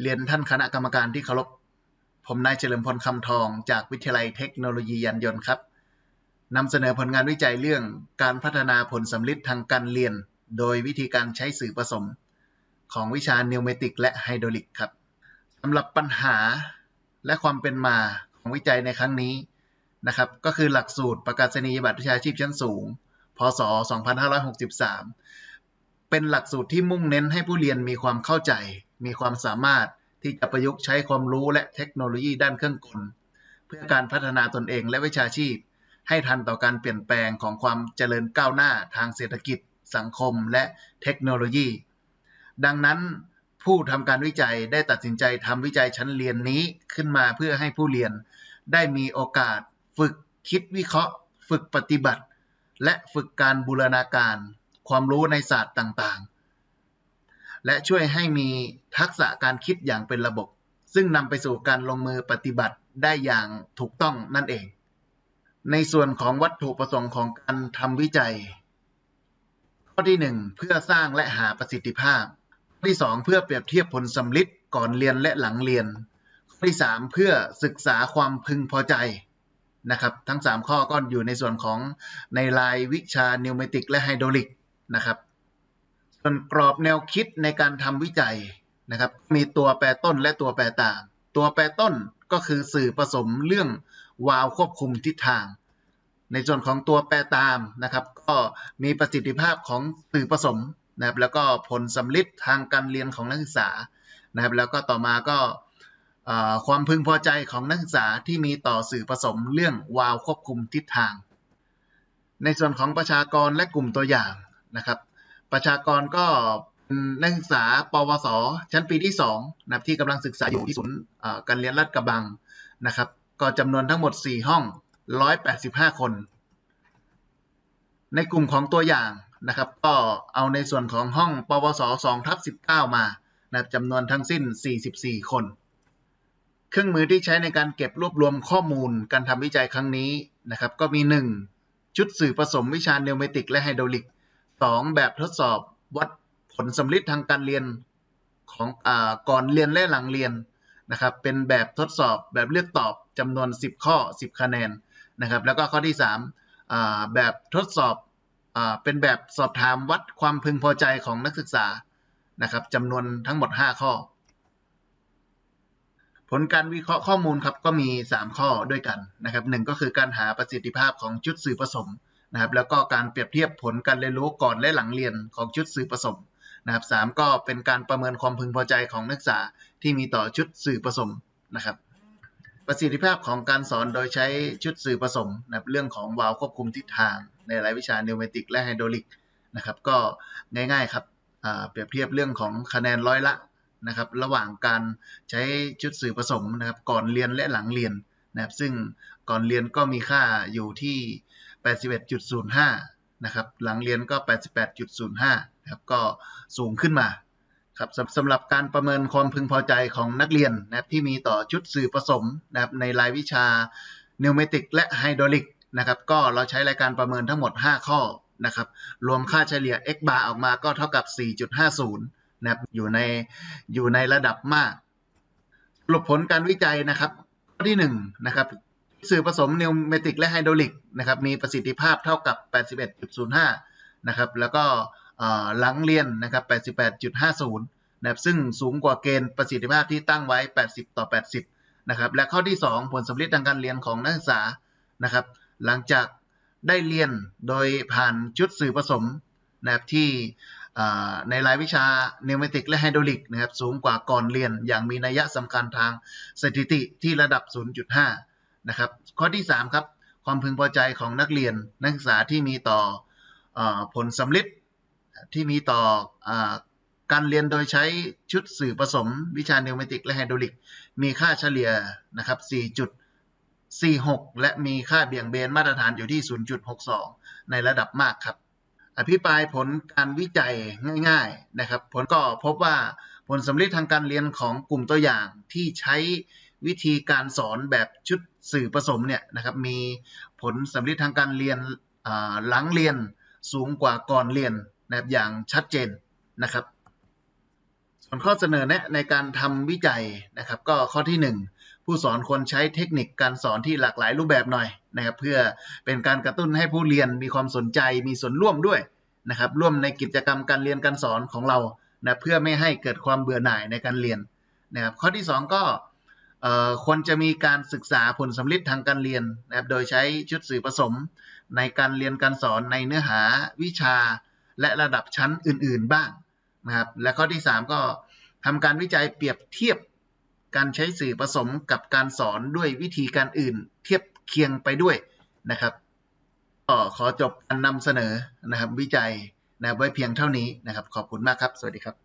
เรียนท่านคณะกรรมการที่เคารพ ผมนายเฉลิมพลคำทองจากวิทยาลัยเทคโนโลยียานยนต์ครับนำเสนอผลงานวิจัยเรื่องการพัฒนาผลสำลิดทางการเรียน โดยวิธีการใช้สื่อผสม ของวิชานิวเมติกและไฮดรอลิกครับสำหรับปัญหาและความเป็นมาของวิจัยในครั้งนี้นะครับ ก็คือหลักสูตรประกาศนียบัตรวิชาชีพชั้นสูง พศ 2563 เป็นหลักสูตรที่มุ่งเน้นให้ผู้เรียนมีความเข้าใจ มีความสามารถที่จะประยุกต์ใช้ความรู้และเทคโนโลยีด้านเครื่องกล เพื่อการพัฒนาตนเองและวิชาชีพ ให้ทันต่อการเปลี่ยนแปลงของความเจริญก้าวหน้าทางเศรษฐกิจ สังคมและเทคโนโลยี ดังนั้นผู้ทำการวิจัยได้ตัดสินใจทำวิจัยชั้นเรียนนี้ขึ้นมาเพื่อให้ผู้เรียน ได้มีโอกาส ฝึกคิดวิเคราะห์ ฝึกปฏิบัติ และฝึกการบูรณาการ ความรู้ในศาสตร์ต่างๆ และช่วยให้มีทักษะการคิดอย่างเป็นระบบ ซึ่งนำไปสู่การลงมือปฏิบัติได้อย่างถูกต้องนั่นเอง ในส่วนของวัตถุประสงค์ของการทำวิจัย ข้อที่ 1 เพื่อสร้างและหาประสิทธิภาพ ข้อที่ 2 เพื่อเปรียบเทียบผลสำลิดก่อนเรียนและหลังเรียน ข้อที่ 3 เพื่อศึกษาความพึงพอใจนะครับทั้ง 3 ข้อก็อยู่ในส่วนของในรายวิชานิวเมติกและไฮดรอลิกนะครับ ส่วนกรอบแนวคิดในการทำวิจัยนะครับ มีตัวแปรต้นและตัวแปรต่าง ตัวแปรต้นก็คือสื่อผสมเรื่องวาล์วควบคุมทิศทาง ในส่วนของตัวแปรตามนะครับ ก็มีประสิทธิภาพของสื่อผสมนะครับ แล้วก็ผลสำลิดทางการเรียนของนักศึกษานะครับ แล้วก็ต่อมาก็ความพึงพอใจของนักศึกษาที่มีต่อสื่อผสมเรื่องวาล์วควบคุมทิศทาง ในส่วนของประชากรและกลุ่มตัวอย่างนะครับ ประชากรก็นักศึกษา ปวส ชั้นปีที่2นะที่กำลังศึกษาอยู่ที่ศูนย์การเรียนรัดกระบังนะครับ ก็จำนวนทั้งหมด 4 ห้อง 185 คน ในกลุ่มของตัวอย่างนะครับ ก็เอาในส่วนของห้อง ปวส2ทับ19 มานะจำนวนทั้งสิ้น 44 คน เครื่องมือที่ใช้ในการเก็บรวบรวมข้อมูลการทำวิจัยครั้งนี้นะครับ ก็มี 1. ชุดสื่อผสมวิชาเนวเมติกและไฮดรอลิก 2. แบบทดสอบวัดผลสำลิดทางการเรียนของอก่อนเรียนและหลังเรียนนะครับ เป็นแบบทดสอบแบบเลือกตอบจำนวน 10 ข้อ 10 คะแนนนะครับ แล้วก็ข้อที่3แบบทดสอบอเป็นแบบสอบถามวัดความพึงพอใจของนักศึกษานะครับจำนวนทั้งหมด 5 ข้อ ผลการวิเคราะห์ข้อมูลครับก็มี 3 ข้อด้วยกันนะครับหก็คือการหาประสิทธิภาพของชุดสื่อผสม นะครับแล้วก็การเปรียบเทียบผลการเรียนรู้ก่อนและหลังเรียนของชุดสื่อผสมนะครับสก็เป็นการประเมินความพึงพอใจของนักศึกษาที่มีต่อชุดสื่อผสมนะครับประสิทธิภาพของการสอนโดยใช้ชุดสื่อผสมนะครับเรื่องของวาล์วควบคุมทิศทางในรายวิชาเนวเมติกและไฮดรอลิกนะครับก็ง่ายๆครับเปรียบเทียบเรื่องของคะแนนร้อยละนะครับระหว่างการใช้ชุดสื่อผสมนะครับก่อนเรียนและหลังเรียนนะครับซึ่งก่อนเรียนก็มีค่าอยู่ที่ 81.05 นะครับ หลังเรียนก็ 88.05 นะครับ ก็สูงขึ้นมา ครับสำหรับการประเมินความพึงพอใจของนักเรียนนะครับที่มีต่อชุดสื่อผสมนะครับในรายวิชานิวเมติกและไฮดรอลิกนะครับ ก็เราใช้รายการประเมินทั้งหมด 5 ข้อนะครับ รวมค่าเฉลี่ย x bar ออกมาก็เท่ากับ 4.50 นะครับ อยู่ใน อยู่ในระดับมากสรุปผลการวิจัยนะครับ ข้อที่1นนะครับ สื่อผสมนิวเมติกและไฮดรอลิกนะครับมีประสิทธิภาพเท่ากับ 81.05 นะครับแล้วก็หลังเรียนนะครับ 88.50 นะครับซึ่งสูงกว่าเกณฑ์ประสิทธิภาพที่ตั้งไว้ 80 ต่อ 80 นะครับและข้อที่ 2 ผลสำเร็จทางการเรียนของนักศึกษานะครับหลังจากได้เรียนโดยผ่านชุดสื่อผสมนะครับที่ในรายวิชานิวเมติกและไฮดรอลิกนะครับสูงกว่าก่อนเรียนอย่างมีนัยสำคัญทางสถิติที่ระดับ 0.5 นะครับ ข้อที่ 3 ครับ ความพึงพอใจของนักเรียนนักศึกษาที่มีต่ออผลสำลิดที่มีต่ออการเรียนโดยใช้ชุดสื่อผสม วิชาเนวเมติกและไฮดรอลิก มีค่าเฉลี่ยนะครับ 4.46 และมีค่าเบี่ยงเบนมาตรฐานอยู่ที่ 0.62 ในระดับมากครับ อภิปรายผลการวิจัยง่ายๆนะครับ ผลก็พบว่าผลสำเร็จทางการเรียนของกลุ่มตัวอย่างที่ใช้ วิธีการสอนแบบชุดสื่อผสมเนี่ยนะครับมีผลสำเร็จทางการเรียนหลังเรียนสูงกว่าก่อนเรียนนะครับอย่างชัดเจนนะครับ ส่วนข้อเสนอแนะในการทำวิจัยนะครับ ก็ข้อที่ 1 ผู้สอนควรใช้เทคนิคการสอนที่หลากหลายรูปแบบหน่อยนะครับเพื่อเป็นการกระตุ้นให้ผู้เรียนมีความสนใจมีส่วนร่วมด้วยนะครับร่วมในกิจกรรมการเรียนการสอนของเรานะเพื่อไม่ให้เกิดความเบื่อหน่ายในการเรียนนะครับข้อที่ 2 ก็ ควรจะมีการศึกษาผลสำลิดทางการเรียนนะครับ โดยใช้ชุดสื่อผสมในการเรียนการสอนในเนื้อหาวิชาและระดับชั้นอื่น ๆบ้างนะครับ และข้อที่ 3 ก็ทำการวิจัยเปรียบเทียบการใช้สื่อผสมกับการสอนด้วยวิธีการอื่น เทียบเคียงไปด้วยนะครับก็ขอจบการนำเสนอนะครับวิจัยนะไว้เพียงเท่านี้นะครับ ขอบคุณมากครับ สวัสดีครับ